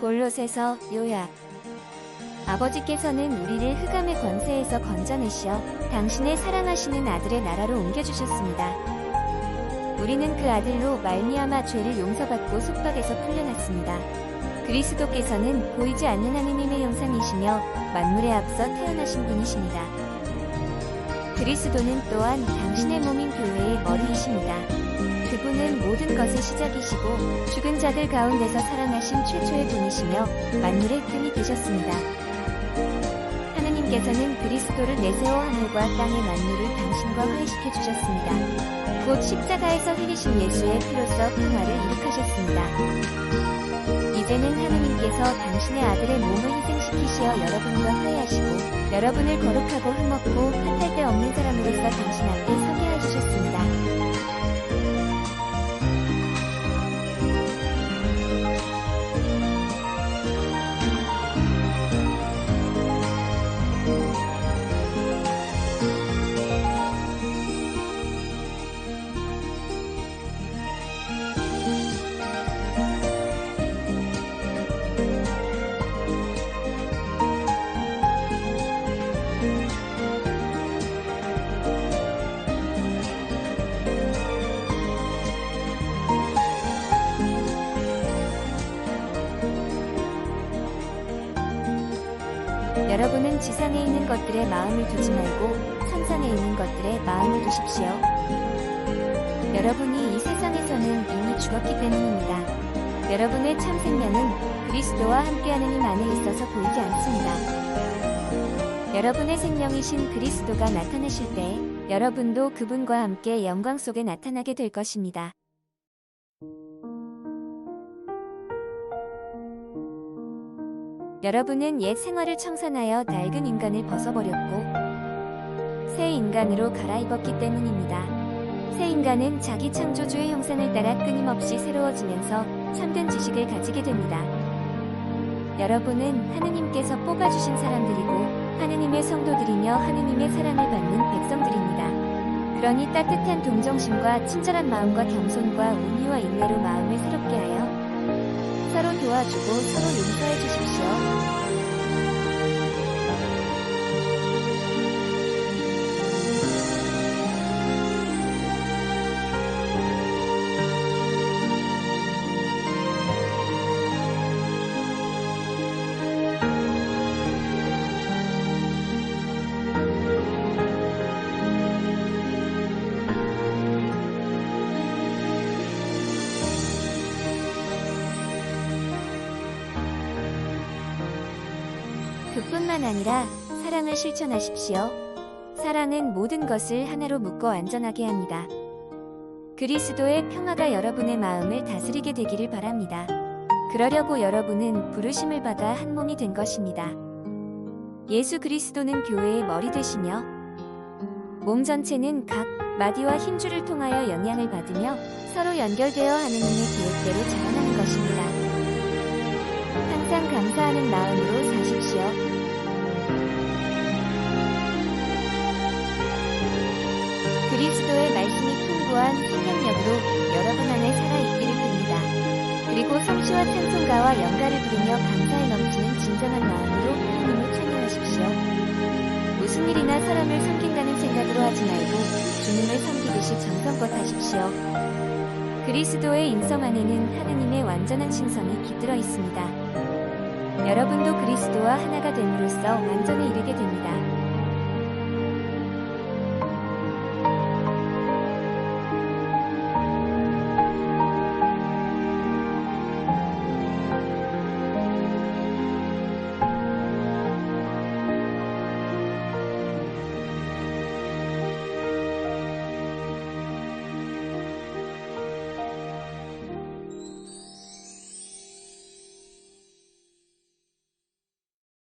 골롯에서 요약 아버지께서는 우리를 흑암의 권세에서 건져내시어 당신의 사랑하시는 아들의 나라로 옮겨주셨습니다. 우리는 그 아들로 말미암아 죄를 용서받고 속박에서 풀려났습니다. 그리스도께서는 보이지 않는 하느님의 형상이시며 만물에 앞서 태어나신 분이십니다. 그리스도는 또한 당신의 몸인 교회의 머리이십니다. 그분은 모든 것의 시작이시고 죽은 자들 가운데서 살아나신 최초의 분이시며 만물의 끈이 되셨습니다. 하느님께서는 그리스도를 내세워 하늘과 땅의 만물을 당신과 화해시켜 주셨습니다. 곧 십자가에서 흘리신 예수의 피로써 평화를 이룩하셨습니다. 이제는 하느님께서 당신의 아들의 몸을 희생시키시어 여러분과 화해하시고 여러분을 거룩하고 흠없고 탓할 데 없는 사람으로서 당신 앞에 서게 해주셨습니다. 여러분은 지상에 있는 것들에 마음을 두지 말고 천상에 있는 것들에 마음을 두십시오. 여러분이 이 세상에서는 이미 죽었기 때문입니다. 여러분의 참 생명은 그리스도와 함께하는 힘 안에 있어서 보이지 않습니다. 여러분의 생명이신 그리스도가 나타나실 때 여러분도 그분과 함께 영광 속에 나타나게 될 것입니다. 여러분은 옛 생활을 청산하여 낡은 인간을 벗어버렸고 새 인간으로 갈아입었기 때문입니다. 새 인간은 자기 창조주의 형상을 따라 끊임없이 새로워지면서 참된 지식을 가지게 됩니다. 여러분은 하느님께서 뽑아주신 사람들이고 하느님의 성도들이며 하느님의 사랑을 받는 백성들입니다. 그러니 따뜻한 동정심과 친절한 마음과 겸손과 온유와 인내로 마음을 새롭게 하여 서로 도와주고 서로 용서해 주십시오. 그뿐만 아니라 사랑을 실천하십시오. 사랑은 모든 것을 하나로 묶어 안전하게 합니다. 그리스도의 평화가 여러분의 마음을 다스리게 되기를 바랍니다. 그러려고 여러분은 부르심을 받아 한 몸이 된 것입니다. 예수 그리스도는 교회의 머리 되시며 몸 전체는 각 마디와 힘줄을 통하여 영향을 받으며 서로 연결되어 하느님의 계획대로 자라나는 것입니다. 항상 감사하는 마음으로 생명력으로 여러분 안에 살아있기를 빕니다. 그리고 성취와 찬송가와 연가를 부르며 감사에 넘치는 진정한 마음으로 하나님을 찬양하십시오. 무슨 일이나 사람을 섬긴다는 생각으로 하지 말고 주님을 섬기듯이 정성껏 하십시오. 그리스도의 인성 안에는 하느님의 완전한 신성이 깃들어 있습니다. 여러분도 그리스도와 하나가 됨으로써 완전에 이르게 됩니다.